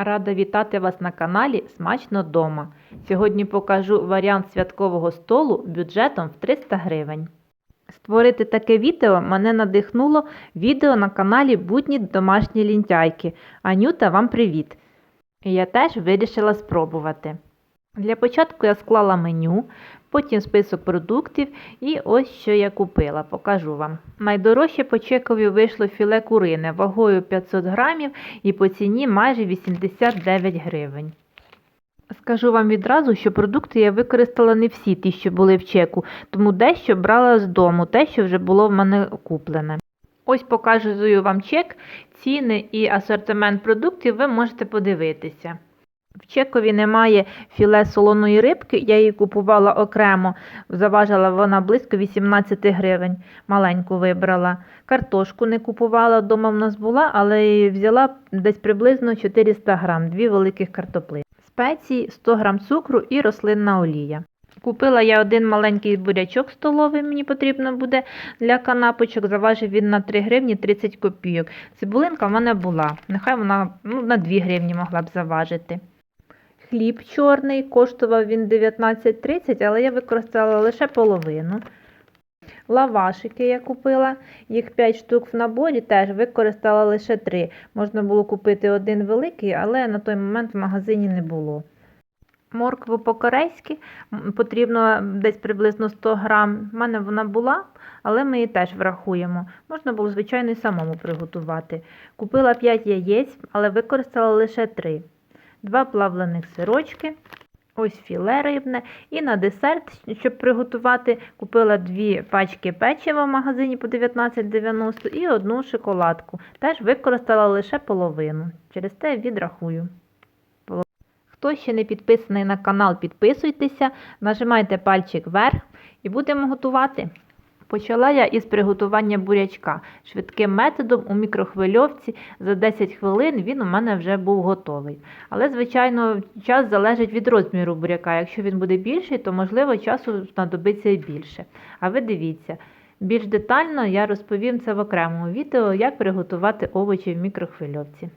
Рада вітати вас на каналі Смачно дома. Сьогодні покажу варіант святкового столу бюджетом в 300 гривень. Створити таке відео мене надихнуло відео на каналі Будні домашні лінтяйки. Анюта, вам привіт! Я теж вирішила спробувати. Для початку я склала меню, потім список продуктів і ось що я купила, покажу вам. Найдорожче по чекові вийшло філе курини вагою 500 грамів і по ціні майже 89 гривень. Скажу вам відразу, що продукти я використала не всі ті, що були в чеку, тому дещо брала з дому, те, що вже було в мене куплене. Ось показую вам чек, ціни і асортимент продуктів ви можете подивитися. В чекові немає філе солоної рибки, я її купувала окремо, заважила вона близько 18 гривень, маленьку вибрала. Картошку не купувала, вдома в нас була, але взяла десь приблизно 400 грам, дві великих картопли. Спеції, 100 грам цукру і рослинна олія. Купила я один маленький бурячок столовий, мені потрібно буде для канапочок. Заважив він на 3 гривні 30 копійок. Цибулинка в мене була. Нехай вона ну, на 2 гривні могла б заважити. Хліб чорний, коштував він 19,30, але я використала лише половину. Лавашики я купила, їх 5 штук в наборі, теж використала лише 3. Можна було купити один великий, але на той момент в магазині не було. Моркву по-корейськи потрібно десь приблизно 100 грам. У мене вона була, але ми її теж врахуємо. Можна було, звичайно, і самому приготувати. Купила 5 яєць, але використала лише 3. Два плавлених сирочки, ось філе рибне. І на десерт, щоб приготувати, купила дві пачки печива в магазині по 19,90 і одну шоколадку. Теж використала лише половину. Через те відрахую. Хто ще не підписаний на канал, підписуйтеся, нажимайте пальчик вверх і будемо готувати. Почала я із приготування бурячка. Швидким методом у мікрохвильовці за 10 хвилин він у мене вже був готовий. Але, звичайно, час залежить від розміру буряка. Якщо він буде більший, то можливо часу знадобиться і більше. А ви дивіться, більш детально я розповім це в окремому відео, як приготувати овочі в мікрохвильовці.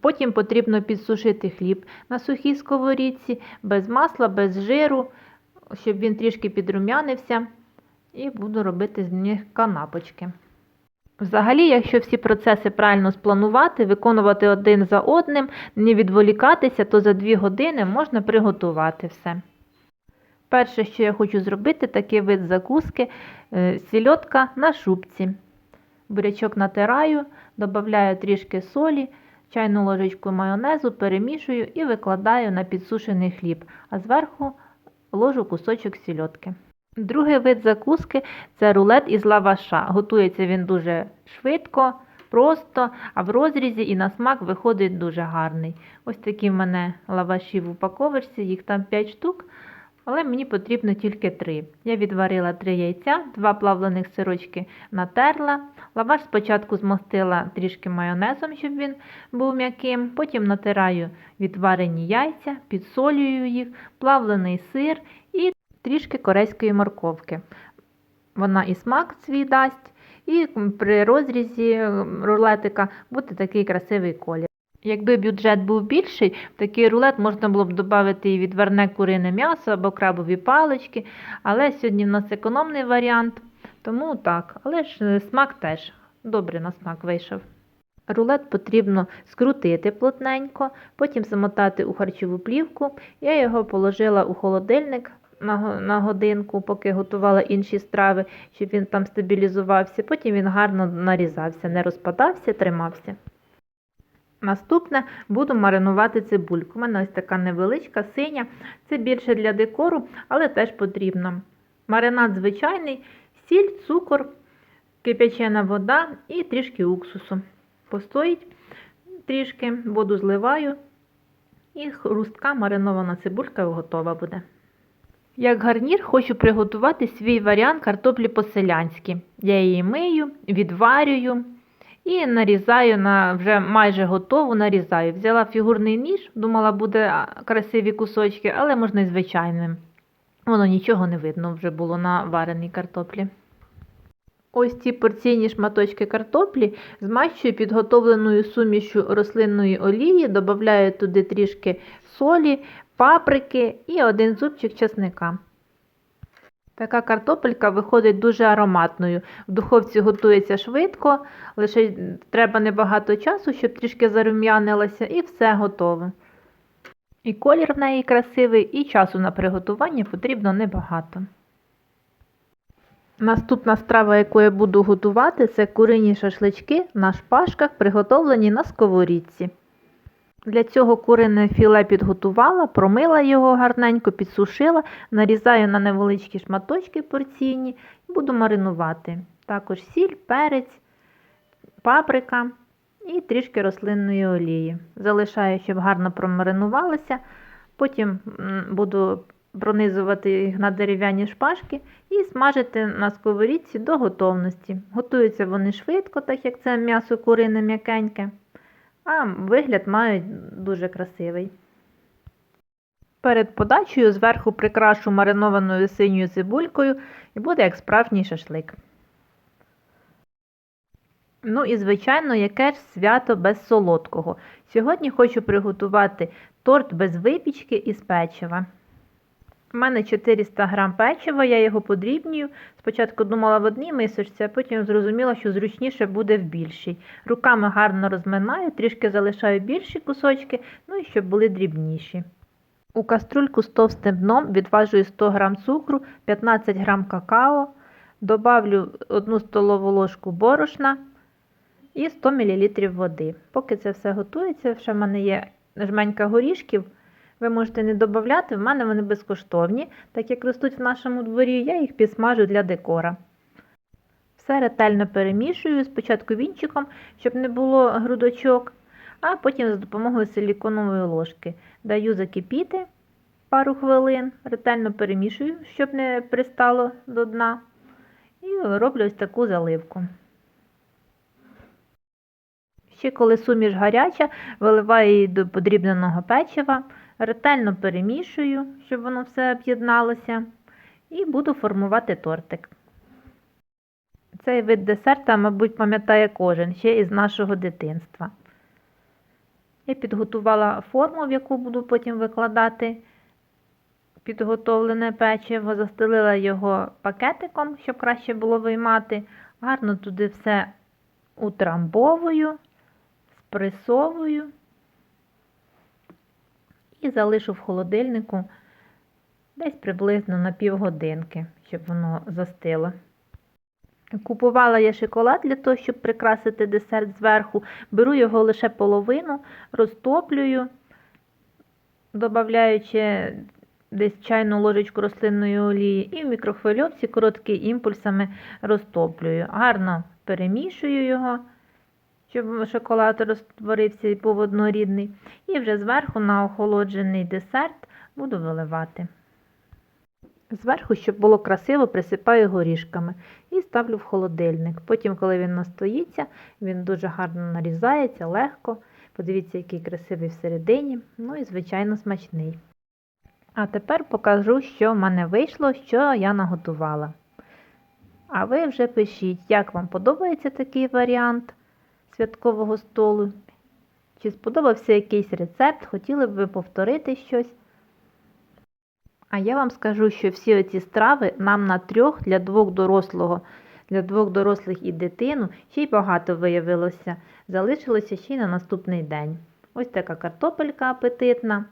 Потім потрібно підсушити хліб на сухій сковорідці, без масла, без жиру, щоб він трішки підрум'янився. І буду робити з них канапочки. Взагалі, якщо всі процеси правильно спланувати, виконувати один за одним, не відволікатися, то за 2 години можна приготувати все. Перше, що я хочу зробити, такий вид закуски е, сільотка на шубці. Бурячок натираю, додаю трішки солі, чайну ложечку майонезу, перемішую і викладаю на підсушений хліб, а зверху ложу кусочок сільотки. Другий вид закуски це рулет із лаваша. Готується він дуже швидко, просто, а в розрізі і на смак виходить дуже гарний. Ось такі в мене лаваші в упаковочці, їх там 5 штук, але мені потрібно тільки 3. Я відварила 3 яйця, 2 плавлених сирочки натерла. Лаваш спочатку змастила трішки майонезом, щоб він був м'яким. Потім натираю відварені яйця, підсолюю їх, плавлений сир і трішки корейської морковки. Вона і смак свій дасть, і при розрізі рулетика буде такий красивий колір. Якби бюджет був більший, в такий рулет можна було б додати і відварне курине м'ясо або крабові палички, але сьогодні в нас економний варіант, тому так, але ж смак теж добре на смак вийшов. Рулет потрібно скрутити плотненько, потім замотати у харчову плівку. Я його положила у холодильник на, на годинку, поки готувала інші страви, щоб він там стабілізувався. Потім він гарно нарізався, не розпадався, тримався. Наступне буду маринувати цибульку. У мене ось така невеличка, синя. Це більше для декору, але теж потрібно. Маринад звичайний, сіль, цукор, кип'ячена вода і трішки уксусу. Постоїть трішки, воду зливаю, і хрустка маринована цибулька готова буде. Як гарнір хочу приготувати свій варіант картоплі по-селянськи. Я її мию, відварюю і нарізаю на вже майже готову нарізаю. Взяла фігурний ніж, думала, буде красиві кусочки, але можна і звичайним. Воно нічого не видно вже було на вареній картоплі. Ось ці порційні шматочки картоплі змащую підготовленою сумішю рослинної олії, додаю туди трішки солі, паприки і один зубчик чесника. Така картопелька виходить дуже ароматною. В духовці готується швидко, лише треба небагато часу, щоб трішки зарум'янилася, і все готово. І колір в неї красивий, і часу на приготування потрібно небагато. Наступна страва, яку я буду готувати, це курині шашлички на шпажках, приготовлені на сковорідці. Для цього курине філе підготувала, промила його гарненько, підсушила, нарізаю на невеличкі шматочки порційні і буду маринувати. Також сіль, перець, паприка і трішки рослинної олії. Залишаю, щоб гарно промаринувалося. Потім буду пронизувати їх на дерев'яні шпажки і смажити на сковорідці до готовності. Готуються вони швидко, так як це м'ясо курине м'якеньке, а вигляд мають дуже красивий. Перед подачею зверху прикрашу маринованою синьою цибулькою і буде як справжній шашлик. Ну і, звичайно, яке ж свято без солодкого. Сьогодні хочу приготувати торт без випічки із печива. У мене 400 грам печива, я його подрібнюю. Спочатку думала в одній мисочці, а потім зрозуміла, що зручніше буде в більшій. Руками гарно розминаю, трішки залишаю більші кусочки, ну і щоб були дрібніші. У каструльку з товстим дном відважую 100 г цукру, 15 г какао, добавлю 1 столову ложку борошна і 100 мл води. Поки це все готується, ще в мене є жменька горішків. Ви можете не додати, в мене вони безкоштовні, так як ростуть в нашому дворі, я їх підсмажу для декора. Все ретельно перемішую, спочатку вінчиком, щоб не було грудочок, а потім за допомогою силіконової ложки. Даю закипіти пару хвилин, ретельно перемішую, щоб не пристало до дна. І роблю ось таку заливку. Ще коли суміш гаряча, виливаю її до подрібненого печива, ретельно перемішую, щоб воно все об'єдналося, і буду формувати тортик. Цей вид десерта, мабуть, пам'ятає кожен ще із нашого дитинства. Я підготувала форму, в яку буду потім викладати підготовлене печиво, застелила його пакетиком, щоб краще було виймати. Гарно туди все утрамбовую, спресовую і залишу в холодильнику десь приблизно на півгодинки, щоб воно застило. Купувала я шоколад для того, щоб прикрасити десерт зверху. Беру його лише половину, розтоплюю, додаючи десь чайну ложечку рослинної олії, і в мікрохвильовці короткими імпульсами розтоплюю. Гарно перемішую його, щоб шоколад розтворився і був однорідний. І вже зверху на охолоджений десерт буду виливати. Зверху, щоб було красиво, присипаю горішками і ставлю в холодильник. Потім, коли він настоїться, він дуже гарно нарізається, легко. Подивіться, який красивий всередині, ну і, звичайно, смачний. А тепер покажу, що в мене вийшло, що я наготувала. А ви вже пишіть, як вам подобається такий варіант святкового столу. Чи сподобався якийсь рецепт, хотіли б ви повторити щось. А я вам скажу, що всі оці страви нам на трьох для двох дорослого, для двох дорослих і дитину ще й багато виявилося. Залишилося ще й на наступний день. Ось така картопелька апетитна.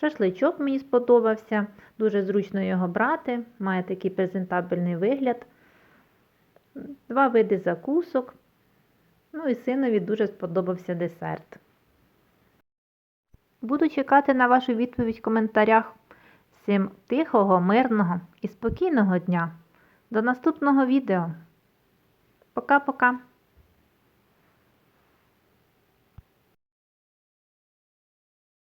Шашличок мені сподобався, дуже зручно його брати, має такий презентабельний вигляд. Два види закусок. Ну і синові дуже сподобався десерт. Буду чекати на вашу відповідь в коментарях. Всім тихого, мирного і спокійного дня. До наступного відео. Пока-пока!